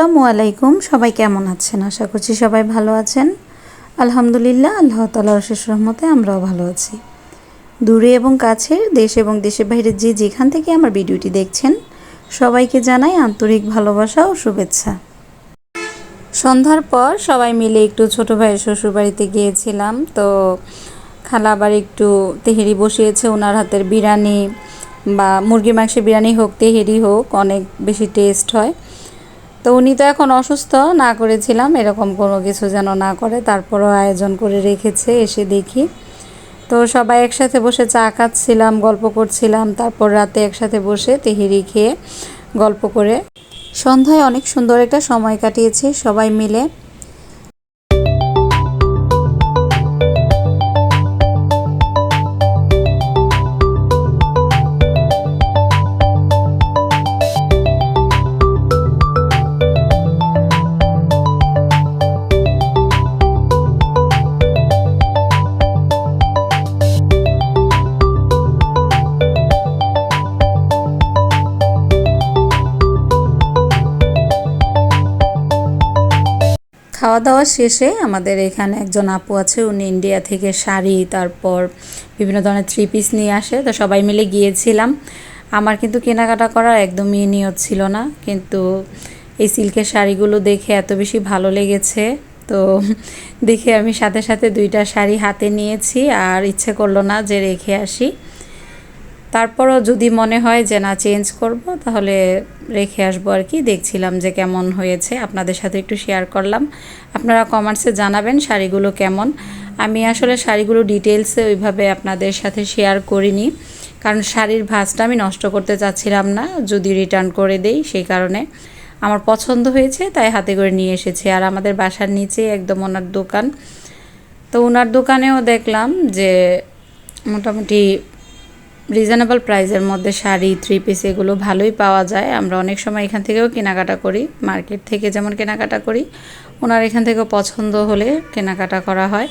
আলাইকুম। সবাই কেমন আছেন? আশা করছি সবাই ভালো আছেন। আলহামদুলিল্লাহ, আল্লাহ তালার শেষ রহমতে আমরাও ভালো আছি। দূরে এবং কাছের, দেশ এবং দেশের বাইরে যে যেখান থেকে আমার ভিডিওটি দেখছেন, সবাইকে জানাই আন্তরিক ভালোবাসা ও শুভেচ্ছা। সন্ধ্যার পর সবাই মিলে একটু ছোট ভাইয়ের শ্বশুর বাড়িতে গিয়েছিলাম। তো খালা আবার একটু তেহেরি বসিয়েছে ওনার হাতের বিরিয়ানি বা মুরগির মাংসের বিরিয়ানি হোক, তেহেরি হোক, অনেক বেশি টেস্ট হয়। তো উনি তো এখন অসুস্থ, না করেছিলাম, এরকম কোনো কিছু যেন না করে। তারপরও আয়োজন করে রেখেছে, এসে দেখি। তো সবাই একসাথে বসে চা খাচ্ছিলাম, গল্প করছিলাম, তারপর রাতে একসাথে বসে তেহেরি খেয়ে গল্প করে। সন্ধ্যায় অনেক সুন্দর একটা সময় কাটিয়েছি সবাই মিলে। খাওয়া দাওয়া শেষে আমাদের এখানে একজন আপু আছে, উনি ইন্ডিয়া থেকে শাড়ি, তারপর বিভিন্ন ধরনের থ্রি পিস নিয়ে আসে। তো সবাই মিলে গিয়েছিলাম। আমার কিন্তু কেনাকাটা করার একদমই নিয়ত ছিল না। কিন্তু এই সিল্কের শাড়িগুলো দেখে এত বেশি ভালো লেগেছে। তো দেখে আমি সাথে সাথে দুইটা শাড়ি হাতে নিয়েছি আর ইচ্ছে করল না যে রেখে আসি। তারপরও যদি মনে হয় যে না, চেঞ্জ করব, তাহলে রেখে আসব আর কি। দেখছিলাম যে কেমন হয়েছে। আপনাদের সাথে একটু শেয়ার করলাম। আপনারা কমেন্টসে জানাবেন শাড়িগুলো কেমন। আমি আসলে শাড়িগুলো ডিটেলসে ওইভাবে আপনাদের সাথে শেয়ার করিনি। কারণ শাড়ির ভাঁজটা আমি নষ্ট করতে চাচ্ছিলাম না। যদি রিটার্ন করে দেই সেই কারণে। আমার পছন্দ হয়েছে, তাই হাতে করে নিয়ে এসেছি। আর আমাদের বাসার নিচে একদম ওনার দোকান। তো ওনার দোকানেও দেখলাম যে মোটামুটি রিজনেবল প্রাইসের মধ্যে শাড়ি থ্রি পিস এগুলো ভালোই পাওয়া যায়। আমরা অনেক সময় এখান থেকেও কেনাকাটা করি মার্কেট থেকে যেমন কেনাকাটা করি, ওনার এখান থেকেও পছন্দ হলে কেনাকাটা করা হয়।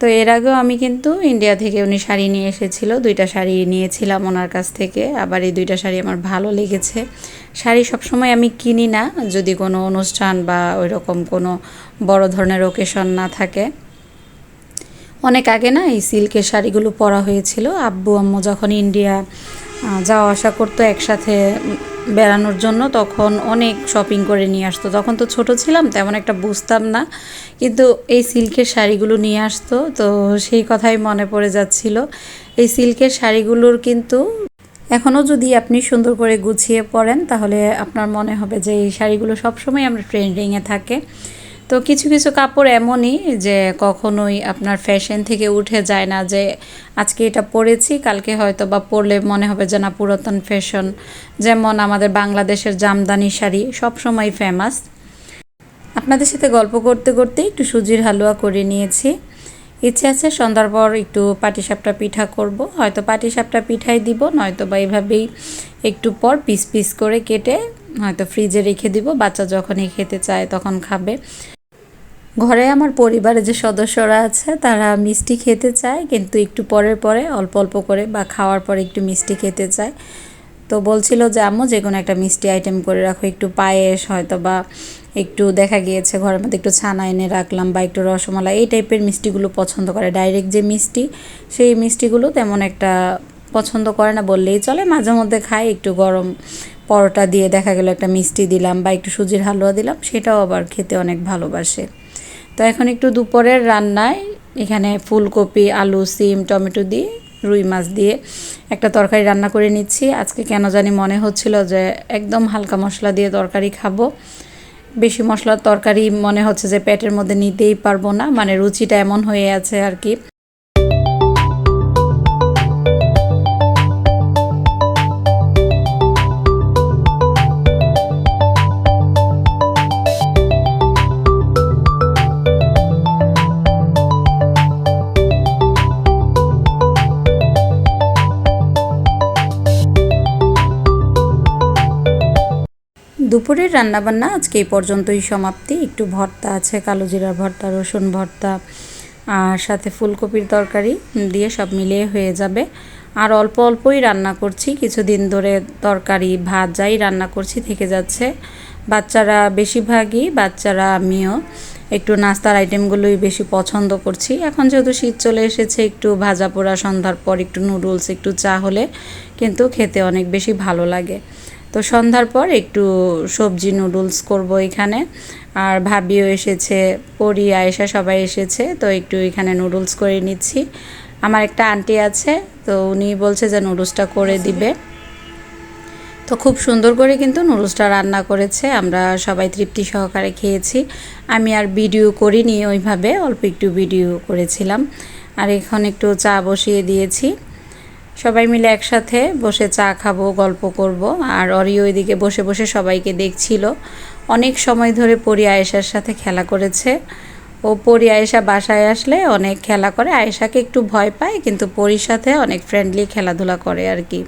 তো এর আগেও আমি কিন্তু ইন্ডিয়া থেকে উনি শাড়ি নিয়ে এসেছিল, দুইটা শাড়ি নিয়েছিলাম ওনার কাছ থেকে, আবার এই দুইটা শাড়ি আমার ভালো লেগেছে। শাড়ি সবসময় আমি কিনি না, যদি কোনো অনুষ্ঠান বা ওই রকম কোনো বড় ধরনের ওকেশন না থাকে। অনেক আগে না এই সিল্কের শাড়িগুলো পরা হয়েছিল। আব্বু, আম্মু যখন ইন্ডিয়া যাওয়া আসা করতো একসাথে বেড়ানোর জন্য, তখন অনেক শপিং করে নিয়ে আসতো। তখন তো ছোট ছিলাম, তেমন একটা বুঝতাম না। কিন্তু এই সিল্কের শাড়িগুলো নিয়ে আসতো, তো সেই কথাই মনে পড়ে যাচ্ছিল। এই সিল্কের শাড়িগুলোর কিন্তু এখনও যদি আপনি সুন্দর করে গুছিয়ে পরেন, তাহলে আপনার মনে হবে যে এই শাড়িগুলো সবসময় আমরা ট্রেন্ডিংয়ে থাকে। তো কিছু কিছু কাপড় এমনই যে কখনোই আপনার ফ্যাশন থেকে উঠে যায় না যে আজকে এটা পরেছি, কালকে হয়তো বা পরলে মনে হবে যে না, পুরাতন ফ্যাশন যেমন আমাদের বাংলাদেশের জামদানি শাড়ি সবসময় ফেমাস আপনাদের সাথে গল্প করতে করতে একটু সুজির হালুয়া করে নিয়েছি। ইচ্ছে আছে সন্ধ্যার পর একটু পাটিসাপটা পিঠা করব। হয়তো পাটিসাপটা পিঠাই দিব, নয়তো বা এইভাবেই একটু পর পিস পিস করে কেটে হয়তো ফ্রিজে রেখে দিব। বাচ্চা যখনই খেতে চায় তখন খাবে। ঘরে আমার পরিবারে যে সদস্যরা আছে, তারা মিষ্টি খেতে চায়, কিন্তু একটু পরের পরে, অল্প অল্প করে বা খাওয়ার পরে একটু মিষ্টি খেতে চায়। তো বলছিল যে, আম্মু যে কোনো একটা মিষ্টি আইটেম করে রাখো, একটু পায়েস হয়তো বা একটু দেখা গিয়েছে ঘরের মধ্যে একটু ছানা এনে রাখলাম বা একটু রসমালাই। এই টাইপের মিষ্টিগুলো পছন্দ করে। ডাইরেক্ট যে মিষ্টি, সেই মিষ্টিগুলো তেমন একটা পছন্দ করে না বললেই চলে। মাঝে মধ্যে খায় একটু গরম পরোটা দিয়ে দেখা গেলো একটা মিষ্টি দিলাম বা একটু সুজির হালুয়া দিলাম, সেটাও আবার খেতে অনেক ভালোবাসে। তো এখন একটু দুপুরের রান্নায় এখানে ফুলকপি, আলু, সিম, টমেটো দিয়ে, রুই মাছ দিয়ে একটা তরকারি রান্না করে নিচ্ছি। আজকে কেন জানি মনে হচ্ছিল যে একদম হালকা মশলা দিয়ে তরকারি খাব। বেশি মশলার তরকারি মনে হচ্ছে যে পেটের মধ্যে নিতেই পারব না মানে রুচিটা এমন হয়ে আছে আর কি। দুপুরের রান্নাবান্না আজকে এই পর্যন্তই সমাপ্তি। একটু ভর্তা আছে, কালো জিরার ভর্তা, রসুন ভর্তা, আর সাথে ফুলকপির তরকারি দিয়ে সব মিলিয়ে হয়ে যাবে। আর অল্প অল্পই রান্না করছি, কিছুদিন ধরে তরকারি ভাত যাই রান্না করছি, থেকে যাচ্ছে। বাচ্চারা বেশিরভাগই, বাচ্চারা আমিও একটু নাস্তার আইটেমগুলোই বেশি পছন্দ করছি। এখন যেহেতু শীত চলে এসেছে, একটু ভাজা পোড়া, সন্ধ্যার পর একটু নুডলস, একটু চা হলে কিন্তু খেতে অনেক বেশি ভালো লাগে। তো সন্ধ্যার পর একটু সবজি নুডলস করব এখানে। আর ভাবিও এসেছে পরি আয়েশা সবাই এসেছে তো একটু এখানে নুডলস করে নিচ্ছি। আমার একটা আন্টি আছে তো উনি বলছে যে নুডলসটা করে দিবে। তো খুব সুন্দর করে কিন্তু নুডলসটা রান্না করেছে আমরা সবাই তৃপ্তি সহকারে খেয়েছি। আমি আর ভিডিও করিনি ওইভাবে অল্প একটু ভিডিও করেছিলাম। আর এখন একটু চা বসিয়ে দিয়েছি। সবাই মিলে একসাথে বসে চা খাব, গল্প করব। আর অরি ওইদিকে বসে বসে সবাইকে দেখছিল। অনেক সময় ধরে পরি আয়েশার সাথে খেলা করেছে। ও পরি আয়েশা বাসায় আসলে অনেক খেলা করে। আয়েশাকে একটু ভয় পায়, কিন্তু পরির সাথে অনেক ফ্রেন্ডলি খেলাধুলা করে আর কি।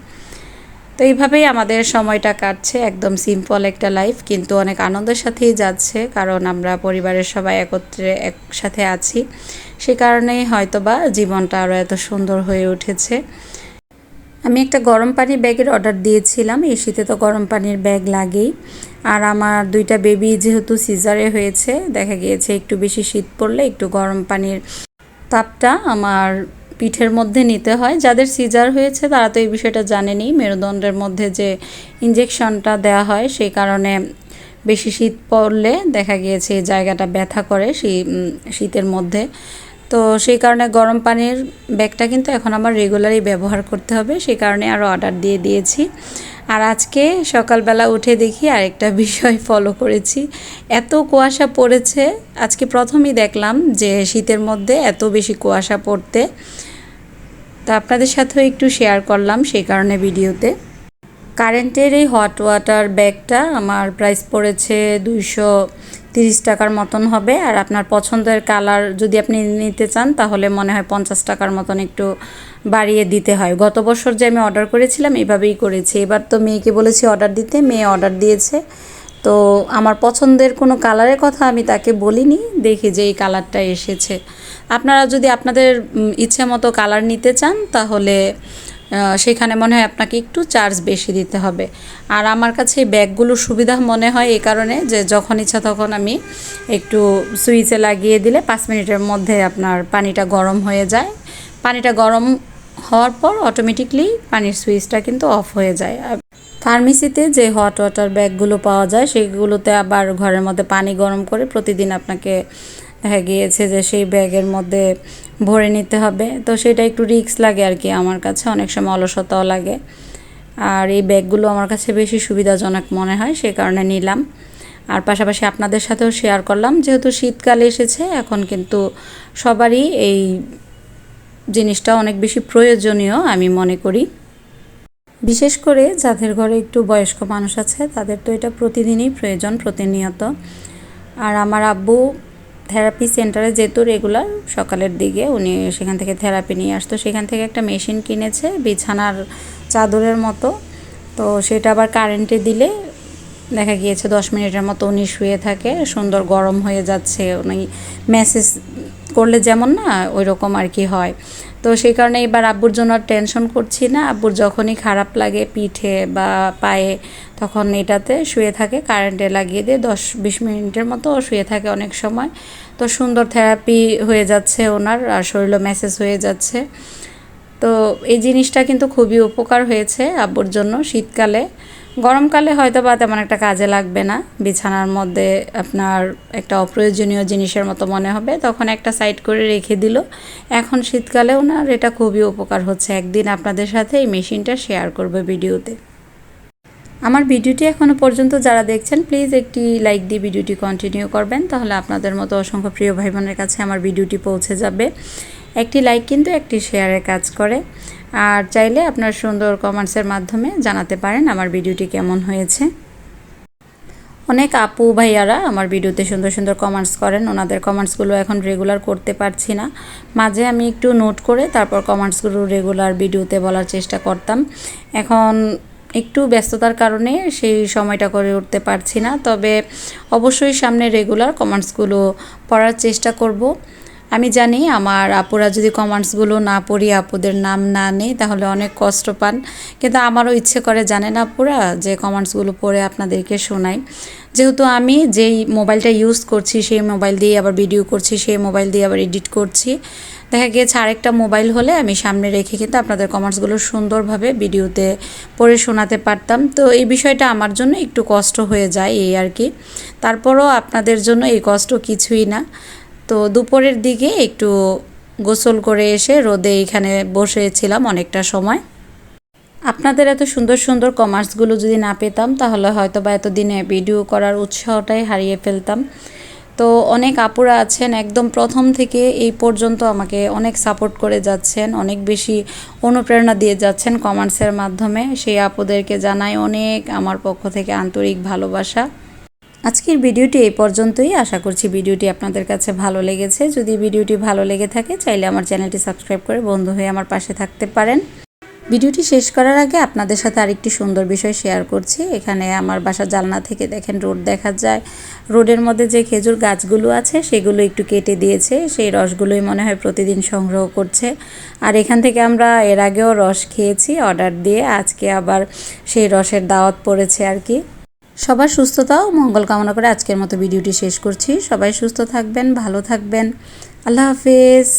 তো এইভাবেই আমাদের সময়টা কাটছে। একদম সিম্পল একটা লাইফ কিন্তু অনেক আনন্দের সাথেই যাচ্ছে, কারণ আমরা পরিবারের সবাই একত্রে একসাথে আছি। সে কারণেই হয়তোবা জীবনটা আরও এত সুন্দর হয়ে উঠেছে। আমি একটা গরম পানির ব্যাগের অর্ডার দিয়েছিলাম। এই শীতে তো গরম পানির ব্যাগ লাগেই। আর আমার দুইটা বেবি যেহেতু সিজারে হয়েছে, দেখা গিয়েছে একটু বেশি শীত পড়লে একটু গরম পানির তাপটা আমার পিঠের মধ্যে নিতে হয়। যাদের সিজার হয়েছে তারা তো এই বিষয়টা জানেনি। মেরুদণ্ডের মধ্যে যে ইঞ্জেকশনটা দেওয়া হয় সেই কারণে বেশি শীত পড়লে দেখা গিয়েছে এই জায়গাটা ব্যথা করে শীতের মধ্যে। তো সেই কারণে গরম পানির ব্যাগটা কিন্তু এখন আমার রেগুলারই ব্যবহার করতে হবে, সেই কারণে আরও অর্ডার দিয়ে দিয়েছি। আর আজকে সকালবেলা উঠে দেখি আরেকটা বিষয় ফলো করেছি। এত কুয়াশা পড়েছে, আজকে প্রথমেই দেখলাম যে শীতের মধ্যে এত বেশি কুয়াশা পড়তে। তো আপনাদের সাথেও একটু শেয়ার করলাম সেই কারণে ভিডিওতে। কারেন্টের এই হট ওয়াটার ব্যাগটা আমার প্রাইস পড়েছে দুইশো তিরিশ টাকার মতন হবে। আর আপনার পছন্দের কালার যদি আপনি নিতে চান, তাহলে মনে হয় পঞ্চাশ টাকার মতন একটু বাড়িয়ে দিতে হয়। গত বছর যে আমি অর্ডার করেছিলাম, এভাবেই করেছি। এবার তো মেয়েকে বলেছি অর্ডার দিতে, মেয়ে অর্ডার দিয়েছে। তো আমার পছন্দের কোনো কালারের কথা আমি তাকে বলিনি। দেখি যে এই কালারটা এসেছে। আপনারা যদি আপনাদের ইচ্ছে মতো কালার নিতে চান, তাহলে সেখানে মনে হয় আপনাকে একটু চার্জ বেশি দিতে হবে। আর আমার কাছে এই ব্যাগগুলো সুবিধা মনে হয় এই কারণে যে যখন ইচ্ছা তখন আমি একটু সুইচে লাগিয়ে দিলে পাঁচ মিনিটের মধ্যে আপনার পানিটা গরম হয়ে যায়। পানিটা গরম হওয়ার পর অটোমেটিকলি পানির সুইচটা কিন্তু অফ হয়ে যায়। ফার্মেসিতে যে হট ওয়াটার ব্যাগগুলো পাওয়া যায়, সেগুলোতে আবার ঘরের মধ্যে পানি গরম করে প্রতিদিন আপনাকে দেখা গিয়েছে যে সেই ব্যাগের মধ্যে ভরে নিতে হবে। তো সেটা একটু রিক্স লাগে আর কি আমার কাছে, অনেক সময় অলসতাও লাগে। আর এই ব্যাগগুলো আমার কাছে বেশি সুবিধাজনক মনে হয়, সে কারণে নিলাম। আর পাশাপাশি আপনাদের সাথেও শেয়ার করলাম, যেহেতু শীতকাল এসেছে, এখন কিন্তু সবারই এই জিনিসটা অনেক বেশি প্রয়োজনীয়, আমি মনে করি। বিশেষ করে যাদের ঘরে একটু বয়স্ক মানুষ আছে, তাদের তো এটা প্রতিদিনই প্রয়োজন, প্রতিনিয়ত। আর আমার আব্বু থেরাপি সেন্টারে যেত রেগুলার সকালের দিকে উনি সেখান থেকে থেরাপি নিয়ে আসতো। সেখান থেকে একটা মেশিন কিনেছে, বিছানার চাদরের মতো। তো সেটা আবার কারেন্টে দিলে দেখা গিয়েছে দশ মিনিটের মতো উনি শুয়ে থাকে, সুন্দর গরম হয়ে যাচ্ছে, উনি মেসেজ করলে যেমন না ওই রকম আর কি হয়। তো সেই কারণে এবার আব্বুর জন্য টেনশন করছি না। আব্বুর যখনই খারাপ লাগে পিঠে বা পায়ে, তখন এটাতে শুয়ে থাকে কারেন্টে লাগিয়ে দিয়ে দশ বিশ মিনিটের মতো শুয়ে থাকে অনেক সময়। তো সুন্দর থেরাপি হয়ে যাচ্ছে ওনার, আর শরীরও ম্যাসেজ হয়ে যাচ্ছে। তো এই জিনিসটা কিন্তু খুবই উপকার হয়েছে আব্বুর জন্য শীতকালে। গরমকালে হয়তো বা তেমন একটা কাজে লাগবে না। বিছানার মধ্যে আপনার একটা অপ্রয়োজনীয় জিনিসের মতো মনে হবে। তখন একটা সাইড করে রেখে দিল। এখন শীতকালে ওনার এটা খুবই উপকার হচ্ছে। একদিন আপনাদের সাথে এই মেশিনটা শেয়ার করবে ভিডিওতে আমার ভিডিওটি এখনও পর্যন্ত যারা দেখছেন প্লিজ একটি লাইক দিয়ে ভিডিওটি কন্টিনিউ করবেন। তাহলে আপনাদের মতো অসংখ্য প্রিয় ভাই বোনের কাছে আমার ভিডিওটি পৌঁছে যাবে। একটি লাইক কিন্তু একটি শেয়ারের কাজ করে। আর চাইলে আপনার সুন্দর কমেন্টসের মাধ্যমে জানাতে পারেন আমার ভিডিওটি কেমন হয়েছে। অনেক আপু ভাইয়ারা আমার ভিডিওতে সুন্দর সুন্দর কমেন্টস করেন, ওনাদের কমেন্টসগুলো এখন রেগুলার করতে পারছি না। মাঝে আমি একটু নোট করে তারপর কমেন্টসগুলো রেগুলার ভিডিওতে বলার চেষ্টা করতাম। এখন একটু ব্যস্ততার কারণে সেই সময়টা করে উঠতে পারছি না, তবে অবশ্যই সামনে রেগুলার কমেন্টসগুলো পড়ার চেষ্টা করব। আমি জানি আমার আপুরা যদি কমেন্টসগুলো না পড়ি, আপুদের নাম না নেই, তাহলে অনেক কষ্ট পান। কিন্তু আমারও ইচ্ছে করে, জানেন আপুরা, যে কমেন্টসগুলো পড়ে আপনাদেরকে শোনাই। যেহেতু আমি যেই মোবাইলটা ইউজ করছি, সেই মোবাইল দিয়ে আবার ভিডিও করছি, সেই মোবাইল দিয়ে আবার এডিট করছি। দেখা গিয়েছে আরেকটা মোবাইল হলে আমি সামনে রেখে কিন্তু আপনাদের কমার্সগুলো সুন্দরভাবে ভিডিওতে পড়ে শোনাতে পারতাম। তো এই বিষয়টা আমার জন্য একটু কষ্ট হয়ে যায় এই আর কি। তারপরও আপনাদের জন্য এই কষ্ট কিছুই না। তো দুপুরের দিকে একটু গোসল করে এসে রোদে এখানে বসেছিলাম অনেকটা সময়। আপনাদের এত সুন্দর সুন্দর কমার্সগুলো যদি না পেতাম, তাহলে হয়তো বা এতদিনে ভিডিও করার উৎসাহটাই হারিয়ে ফেলতাম। তো অনেক আপুরা আছেন, একদম প্রথম থেকে এই পর্যন্ত আমাকে অনেক সাপোর্ট করে যাচ্ছেন, অনেক বেশি অনুপ্রেরণা দিয়ে যাচ্ছেন কমার্সের মাধ্যমে। সেই আপুদেরকে জানাই অনেক আমার পক্ষ থেকে আন্তরিক ভালোবাসা। আজকের ভিডিওটি এই পর্যন্তই। আশা করছি ভিডিওটি আপনাদের কাছে ভালো লেগেছে। যদি ভিডিওটি ভালো লেগে থাকে, চাইলে আমার চ্যানেলটি সাবস্ক্রাইব করে বন্ধু হয়ে আমার পাশে থাকতে পারেন। ভিডিওটি শেষ করার আগে আপনাদের সাথে আরেকটি সুন্দর বিষয় শেয়ার করছি। এখানে আমার বাসার জালনা থেকে দেখেন রোড দেখা যায়। রোডের মধ্যে যে খেজুর গাছগুলো আছে, সেগুলো একটু কেটে দিয়েছে। সেই রসগুলোই মনে হয় প্রতিদিন সংগ্রহ করছে। আর এখান থেকে আমরা এর আগেও রস খেয়েছি অর্ডার দিয়ে। আজকে আবার সেই রসের দাওয়াত পড়েছে আর কি। সবার সুস্থতা ও মঙ্গল কামনা করে আজকের মতো ভিডিওটি শেষ করছি। সবাই সুস্থ থাকবেন, ভালো থাকবেন। আল্লাহ হাফেজ।